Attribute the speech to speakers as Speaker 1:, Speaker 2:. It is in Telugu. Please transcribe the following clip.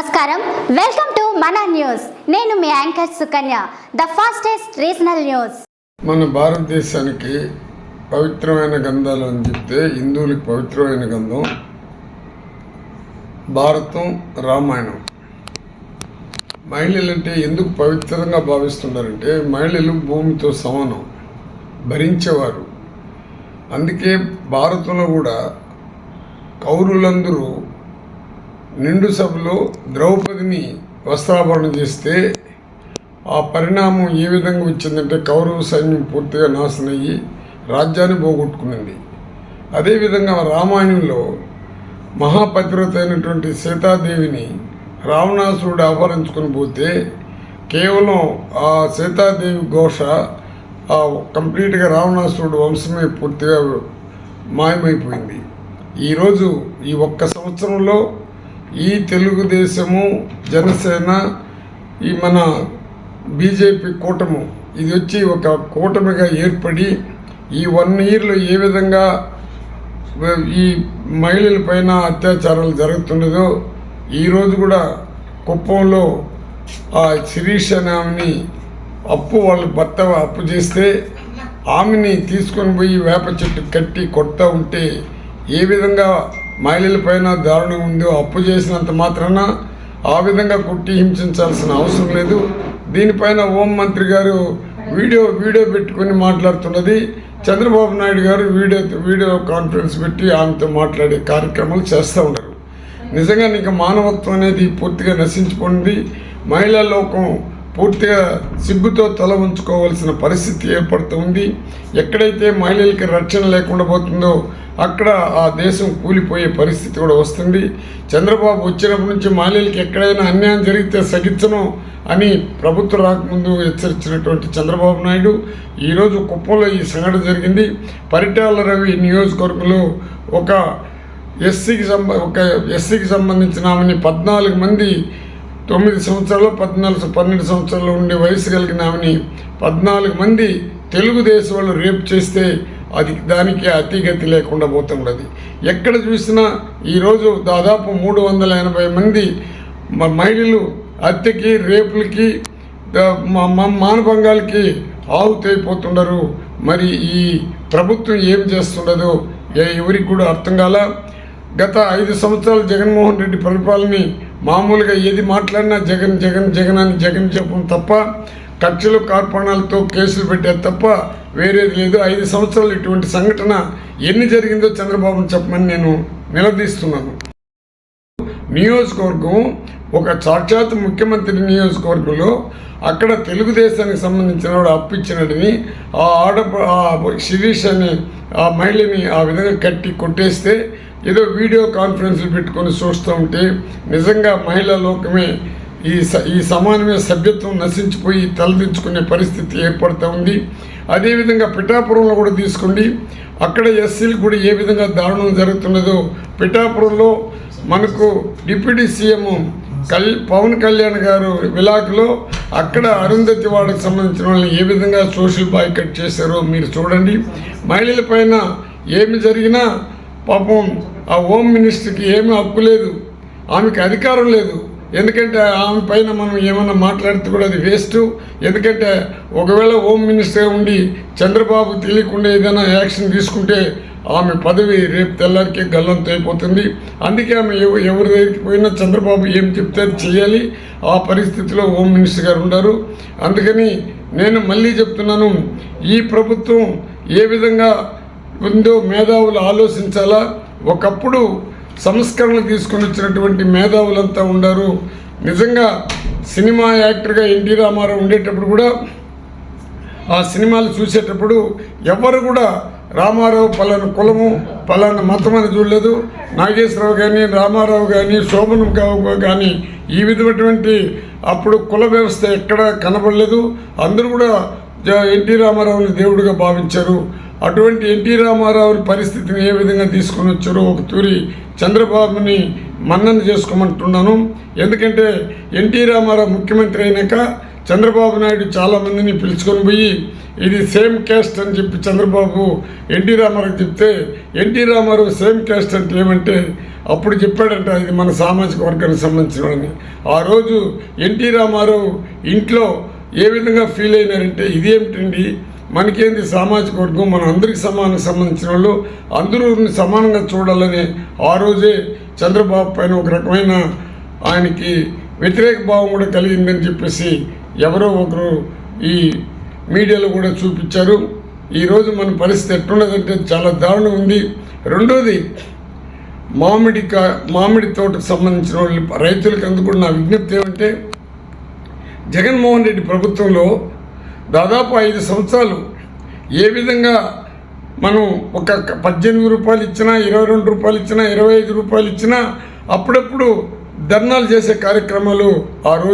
Speaker 1: నమస్కారం. వెల్కమ్ టు మన న్యూస్ నేను మీ anchor Sukanya the fastest regional news
Speaker 2: మన భారతదేశానికి పవిత్రమైన గంధాలు అని చెప్తే హిందువులకి పవిత్రమైన గంధం భారతం రామాయణం. మహిళలు అంటే ఎందుకు పవిత్రంగా భావిస్తున్నారంటే మహిళలు భూమితో సమానం భరించేవారు. అందుకే భారతంలో కూడా కౌరులందరూ నిండు సభలో ద్రౌపదిని వస్త్రాభరణం చేస్తే ఆ పరిణామం ఏ విధంగా వచ్చిందంటే కౌరవ సైన్యం పూర్తిగా నాశనయ్యి రాజ్యాన్ని పోగొట్టుకున్నది అదేవిధంగా రామాయణంలో మహాపతివ్రత అయినటువంటి సీతాదేవిని రావణాసురుడు అపహరించుకొని పోతే కేవలం ఆ సీతాదేవి ఘోష ఆ కంప్లీట్గా రావణాసురుడు వంశమే పూర్తిగా మాయమైపోయింది. ఈరోజు ఈ ఒక్క సంవత్సరంలో ఈ తెలుగుదేశము జనసేన ఈ మన బీజేపీ కూటము ఇది వచ్చి ఒక కూటమిగా ఏర్పడి ఈ వన్ ఇయర్లో ఏ విధంగా ఈ మహిళల పైన అత్యాచారాలు జరుగుతున్నదో ఈరోజు కూడా కుప్పంలో ఆ శిరీష్ అనే ఆమెని అప్పు వాళ్ళ భర్త అప్పు చేస్తే ఆమెని తీసుకొని పోయి వేప చెట్టు కట్టి కొడతా ఉంటే ఏ విధంగా మహిళల పైన దారుణం ఉందో అప్పు చేసినంత మాత్రాన ఆ విధంగా కుట్టి హింసించాల్సిన అవసరం లేదు. దీనిపైన హోం మంత్రి గారు వీడియో వీడియో పెట్టుకొని మాట్లాడుతున్నది. చంద్రబాబు నాయుడు గారు వీడియో వీడియో కాన్ఫరెన్స్ పెట్టి ఆమెతో మాట్లాడే కార్యక్రమాలు చేస్తూ ఉన్నారు. నిజంగా నీకు మానవత్వం అనేది పూర్తిగా నశించిపోయింది. మహిళా లోకం పూర్తిగా సిగ్గుతో తల ఉంచుకోవాల్సిన పరిస్థితి ఏర్పడుతుంది ఎక్కడైతే మహిళలకి రక్షణ లేకుండా పోతుందో అక్కడ ఆ దేశం కూలిపోయే పరిస్థితి కూడా వస్తుంది. చంద్రబాబు వచ్చినప్పటి నుంచి మహిళలకి ఎక్కడైనా అన్యాయం జరిగితే సగించను అని ప్రభుత్వం రాకముందు హెచ్చరించినటువంటి చంద్రబాబు నాయుడు ఈరోజు కుప్పంలో ఈ సంఘటన జరిగింది. పరిటాల రవి నియోజకవర్గంలో ఒక ఎస్సీకి సంబ ఒక ఎస్సీకి సంబంధించిన ఆమెని పద్నాలుగు మంది తొమ్మిది సంవత్సరాలు పద్నాలుగు పన్నెండు సంవత్సరాలు ఉండే వయసు కలిగిన ఆమెని పద్నాలుగు మంది తెలుగుదేశం వాళ్ళు రేపు చేస్తే అది దానికి అతిగతి లేకుండా పోతుండదు ఎక్కడ చూసినా ఈరోజు దాదాపు మూడు వందల ఎనభై మంది మహిళలు హత్యకి రేపులకి మానభంగాలకి ఆహుతైపోతుండరు. మరి ఈ ప్రభుత్వం ఏం చేస్తుండదో ఎవరికి కూడా అర్థం కాల. గత ఐదు సంవత్సరాలు జగన్మోహన్ రెడ్డి పరిపాలనని మామూలుగా ఏది మాట్లాడినా జగన్ జగన్ జగన్ అని జగన్ చెప్పడం తప్ప కక్షలు కార్పణాలతో కేసులు పెట్టారు తప్ప వేరేది లేదు. ఐదు సంవత్సరాలు ఇటువంటి సంఘటన ఎన్ని జరిగిందో చంద్రబాబును చెప్పమని నేను నిలదీస్తున్నాను. నియోజకవర్గం ఒక సాక్షాత్ ముఖ్యమంత్రి నియోజకవర్గంలో అక్కడ తెలుగుదేశానికి సంబంధించిన వాడు అప్పిచ్చినడని ఆ ఆడ ఆ శిరీష్ అనే ఆ మహిళని ఆ విధంగా కట్టి కొట్టేస్తే ఏదో వీడియో కాన్ఫరెన్స్లు పెట్టుకొని చూస్తూ ఉంటే నిజంగా మహిళా లోకమే ఈ స ఈ సమానమే సభ్యత్వం నశించిపోయి తలదించుకునే పరిస్థితి ఏర్పడుతూ ఉంది. అదేవిధంగా పిఠాపురంలో కూడా తీసుకోండి. అక్కడ ఎస్సీలు కూడా ఏ విధంగా దారుణం జరుగుతున్నదో పిఠాపురంలో మనకు డిప్యూటీ సీఎం కల్ పవన్ కళ్యాణ్ గారు విలాక్లో అక్కడ అరుంధతి వాడకు సంబంధించిన వాళ్ళని ఏ విధంగా సోషల్ బాయ్కట్ చేశారో మీరు చూడండి. మహిళల పైన ఏమి జరిగినా పాపం ఆ హోమ్ మినిస్టర్కి ఏమీ హక్కు లేదు. ఆమెకి అధికారం లేదు. ఎందుకంటే ఆమె పైన మనం ఏమన్నా మాట్లాడితే కూడా అది వేస్ట్. ఎందుకంటే ఒకవేళ హోమ్ మినిస్టర్ ఉండి చంద్రబాబు తెలియకుండా ఏదైనా యాక్షన్ తీసుకుంటే ఆమె పదవి రేపు తెల్లారికే గల్లంతో అయిపోతుంది. అందుకే ఆమె ఎవ- ఎవరి దగ్గరికి పోయినా చంద్రబాబు ఏం చెప్తే అది చేయాలి. ఆ పరిస్థితిలో హోమ్ మినిస్టర్ గారు ఉన్నారు అందుకని నేను మళ్ళీ చెప్తున్నాను ఈ ప్రభుత్వం ఏ విధంగా ఉందో మేధావులు ఆలోచించాలా? ఒకప్పుడు సంస్కరణలు తీసుకొని వచ్చినటువంటి మేధావులంతా ఉండారు. నిజంగా సినిమా యాక్టర్గా ఎన్టీ రామారావు ఉండేటప్పుడు కూడా ఆ సినిమాలు చూసేటప్పుడు ఎవరు కూడా రామారావు పలానా కులము పలానా మతం అని చూడలేదు. నాగేశ్వరరావు కానీ రామారావు కానీ శోభనం కావు కానీ ఈ విధమైనటువంటి అప్పుడు కుల వ్యవస్థ ఎక్కడ కనబడలేదు. అందరూ కూడా ఎన్టీ రామారావుని దేవుడిగా భావించారు. అటువంటి ఎన్టీ రామారావు పరిస్థితిని ఏ విధంగా తీసుకొని వచ్చారో ఒక తూరి చంద్రబాబుని మన్నన చేసుకోమంటున్నాను. ఎందుకంటే ఎన్టీ రామారావు ముఖ్యమంత్రి అయినాక చంద్రబాబు నాయుడు చాలామందిని పిలుచుకొని పోయి ఇది సేమ్ క్యాస్ట్ అని చెప్పి చంద్రబాబు ఎన్టీ రామారావు చెప్తే ఎన్టీ రామారావు సేమ్ క్యాస్ట్ అంటే ఏమంటే అప్పుడు చెప్పాడంట ఇది మన సామాజిక వర్గానికి సంబంధించిన ఆ రోజు ఎన్టీ రామారావు ఇంట్లో ఏ విధంగా ఫీల్ అయినారంటే ఇదేమిటండి? మనకేంది సామాజిక వర్గం? మన అందరికి సమానం సంబంధించిన వాళ్ళు అందరూ సమానంగా చూడాలని ఆ రోజే చంద్రబాబు పైన ఒక రకమైన ఆయనకి వ్యతిరేక భావం కూడా కలిగిందని చెప్పేసి ఎవరో ఒకరు ఈ మీడియాలో కూడా చూపించారు. ఈరోజు మన పరిస్థితి ఎట్లున్నదంటే చాలా దారుణం ఉంది. రెండోది మామిడి కా మామిడి తోటకు సంబంధించిన వాళ్ళు రైతులకు అందుకున్న విజ్ఞప్తి ఏమంటే జగన్మోహన్ రెడ్డి ప్రభుత్వంలో దాదాపు ఐదు సంవత్సరాలు ఏ విధంగా మనం ఒక పద్దెనిమిది రూపాయలు ఇచ్చినా ఇరవై రెండు రూపాయలు ఇచ్చినా ఇరవై ఐదు రూపాయలు ఇచ్చినా అప్పుడప్పుడు ధర్నాలు చేసే కార్యక్రమాలు ఆ రోజు